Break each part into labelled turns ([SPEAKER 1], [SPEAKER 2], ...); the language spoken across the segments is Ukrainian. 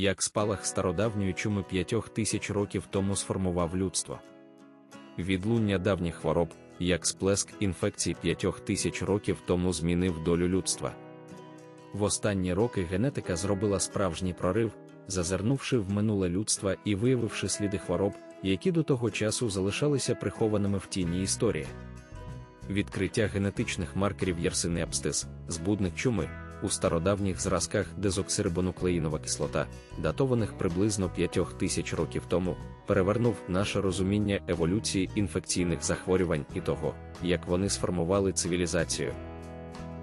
[SPEAKER 1] як спалах стародавньої чуми п'ятьох тисяч років тому сформував людство. Відлуння давніх хвороб, як сплеск інфекцій п'ятьох тисяч років тому змінив долю людства. В останні роки генетика зробила справжній прорив, зазирнувши в минуле людства і виявивши сліди хвороб, які до того часу залишалися прихованими в тіні історії. Відкриття генетичних маркерів ярсини абстис, збудник чуми, у стародавніх зразках дезоксирибонуклеїнова кислота, датованих приблизно 5 тисяч років тому, перевернув наше розуміння еволюції інфекційних захворювань і того, як вони сформували цивілізацію.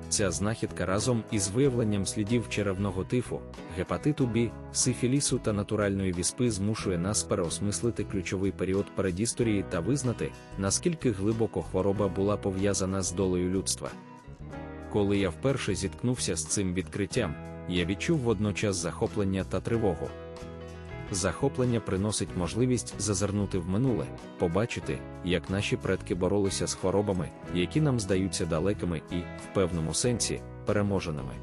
[SPEAKER 1] Ця знахідка разом із виявленням слідів черевного тифу, гепатиту Б, сифілісу та натуральної віспи змушує нас переосмислити ключовий період передісторії та визнати, наскільки глибоко хвороба була пов'язана з долею людства. Коли я вперше зіткнувся з цим відкриттям, я відчув водночас захоплення та тривогу. Захоплення приносить можливість зазирнути в минуле, побачити, як наші предки боролися з хворобами, які нам здаються далекими і, в певному сенсі, переможеними.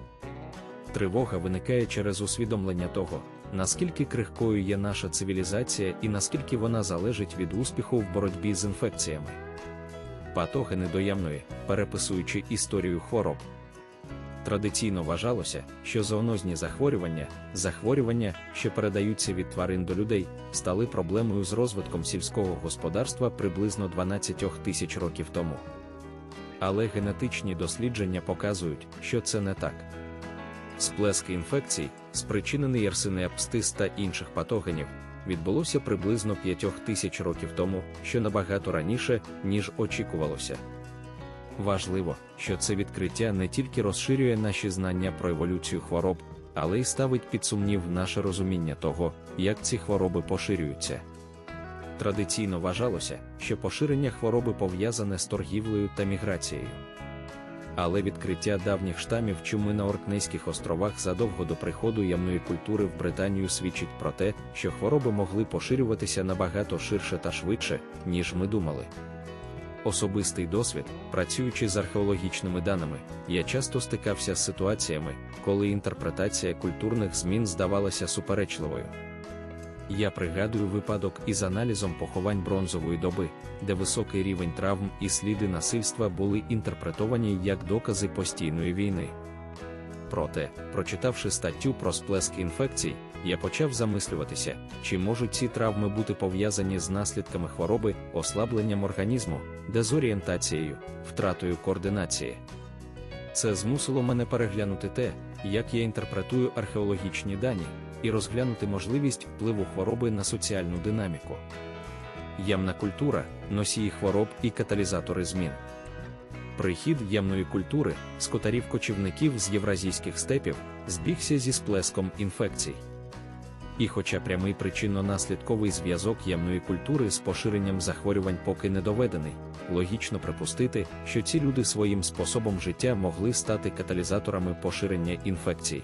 [SPEAKER 1] Тривога виникає через усвідомлення того, наскільки крихкою є наша цивілізація і наскільки вона залежить від успіху в боротьбі з інфекціями. Патогени доявної, переписуючи історію хвороб. Традиційно вважалося, що зоонозні захворювання, захворювання, що передаються від тварин до людей, стали проблемою з розвитком сільського господарства приблизно 12 тисяч років тому. Але генетичні дослідження показують, що це не так. Сплески інфекцій, спричинений ярсинеапстис та інших патогенів, відбулося приблизно 5 тисяч років тому, що набагато раніше, ніж очікувалося. Важливо, що це відкриття не тільки розширює наші знання про еволюцію хвороб, але й ставить під сумнів наше розуміння того, як ці хвороби поширюються. Традиційно вважалося, що поширення хвороби пов'язане з торгівлею та міграцією. Але відкриття давніх штамів чуми на Оркнейських островах задовго до приходу ямної культури в Британію свідчить про те, що хвороби могли поширюватися набагато ширше та швидше, ніж ми думали. Особистий досвід, працюючи з археологічними даними, я часто стикався з ситуаціями, коли інтерпретація культурних змін здавалася суперечливою. Я пригадую випадок із аналізом поховань бронзової доби, де високий рівень травм і сліди насильства були інтерпретовані як докази постійної війни. Проте, прочитавши статтю про сплеск інфекцій, я почав замислюватися, чи можуть ці травми бути пов'язані з наслідками хвороби, ослабленням організму, дезорієнтацією, втратою координації. Це змусило мене переглянути те, як я інтерпретую археологічні дані, і розглянути можливість впливу хвороби на соціальну динаміку. Ямна культура, носії хвороб і каталізатори змін. Прихід ямної культури, скотарів-кочівників з євразійських степів, збігся зі сплеском інфекцій. І хоча прямий причинно-наслідковий зв'язок ямної культури з поширенням захворювань поки не доведений, логічно припустити, що ці люди своїм способом життя могли стати каталізаторами поширення інфекцій.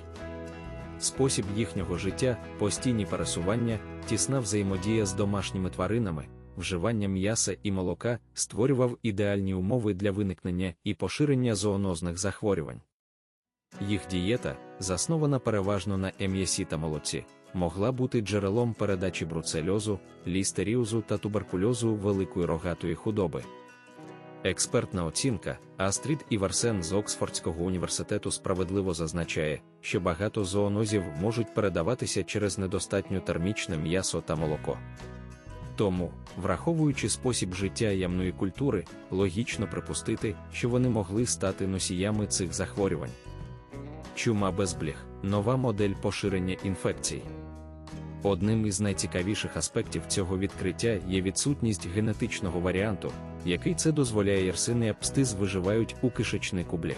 [SPEAKER 1] Спосіб їхнього життя, постійні пересування, тісна взаємодія з домашніми тваринами, вживання м'яса і молока створював ідеальні умови для виникнення і поширення зоонозних захворювань. Їх дієта, заснована переважно на ем'ясі та молоці, могла бути джерелом передачі бруцельозу, лістеріозу та туберкульозу великої рогатої худоби. Експертна оцінка Астрід Іварсен з Оксфордського університету справедливо зазначає, що багато зоонозів можуть передаватися через недостатньо термічне м'ясо та молоко. Тому, враховуючи спосіб життя ямної культури, логічно припустити, що вони могли стати носіями цих захворювань. Чума без бліг нова модель поширення інфекцій. Одним із найцікавіших аспектів цього відкриття є відсутність генетичного варіанту, який це дозволяє ярсини апстиз виживають у кишечнику блях.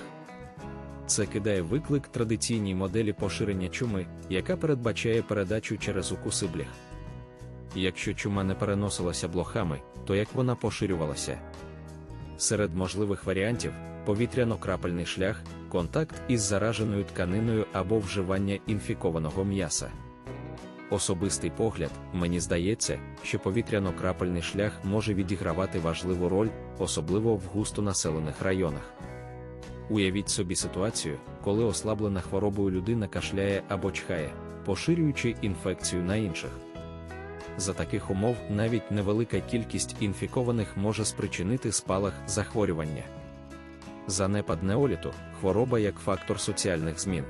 [SPEAKER 1] Це кидає виклик традиційній моделі поширення чуми, яка передбачає передачу через укуси блях. Якщо чума не переносилася блохами, то як вона поширювалася? Серед можливих варіантів повітряно-крапельний шлях, контакт із зараженою тканиною або вживання інфікованого м'яса. Особистий погляд, мені здається, що повітряно-крапельний шлях може відігравати важливу роль, особливо в густонаселених районах. Уявіть собі ситуацію, коли ослаблена хворобою людина кашляє або чхає, поширюючи інфекцію на інших. За таких умов навіть невелика кількість інфікованих може спричинити спалах захворювання. Занепад неоліту хвороба як фактор соціальних змін.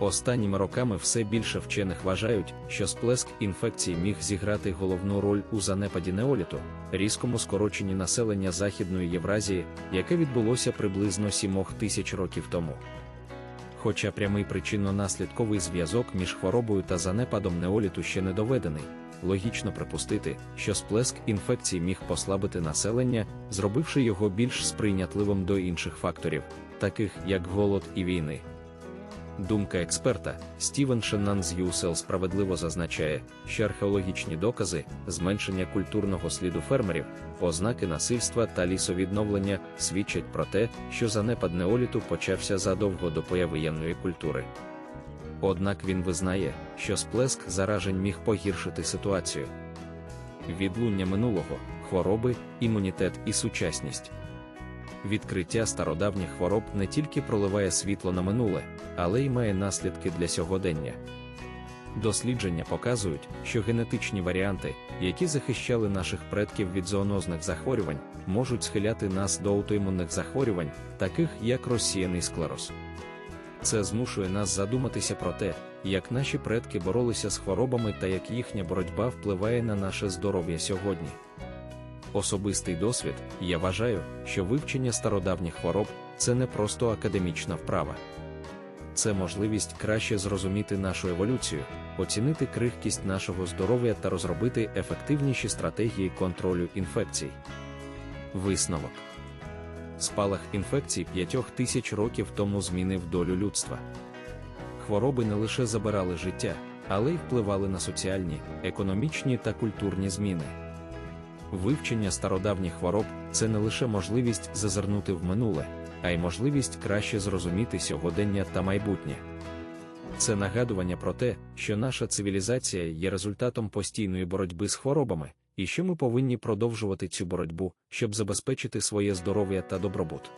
[SPEAKER 1] Останніми роками все більше вчених вважають, що сплеск інфекції міг зіграти головну роль у занепаді неоліту, різкому скороченні населення Західної Євразії, яке відбулося приблизно 7 тисяч років тому. Хоча прямий причинно-наслідковий зв'язок між хворобою та занепадом неоліту ще не доведений, логічно припустити, що сплеск інфекції міг послабити населення, зробивши його більш сприйнятливим до інших факторів, таких як голод і війни. Думка експерта Стівен Шеннан з USL справедливо зазначає, що археологічні докази, зменшення культурного сліду фермерів, ознаки насильства та лісовідновлення свідчать про те, що занепад неоліту почався задовго до появи культури. Однак він визнає, що сплеск заражень міг погіршити ситуацію. Відлуння минулого, хвороби, імунітет і сучасність. Відкриття стародавніх хвороб не тільки проливає світло на минуле, але й має наслідки для сьогодення. Дослідження показують, що генетичні варіанти, які захищали наших предків від зоонозних захворювань, можуть схиляти нас до аутоімунних захворювань, таких як розсіяний склероз. Це змушує нас задуматися про те, як наші предки боролися з хворобами та як їхня боротьба впливає на наше здоров'я сьогодні. Особистий досвід, я вважаю, що вивчення стародавніх хвороб це не просто академічна вправа. Це можливість краще зрозуміти нашу еволюцію, оцінити крихкість нашого здоров'я та розробити ефективніші стратегії контролю інфекцій. Висновок спалах інфекцій п'ятьох тисяч років тому змінив долю людства. Хвороби не лише забирали життя, але й впливали на соціальні, економічні та культурні зміни. Вивчення стародавніх хвороб це не лише можливість зазирнути в минуле, а й можливість краще зрозуміти сьогодення та майбутнє. Це нагадування про те, що наша цивілізація є результатом постійної боротьби з хворобами, і що ми повинні продовжувати цю боротьбу, щоб забезпечити своє здоров'я та добробут.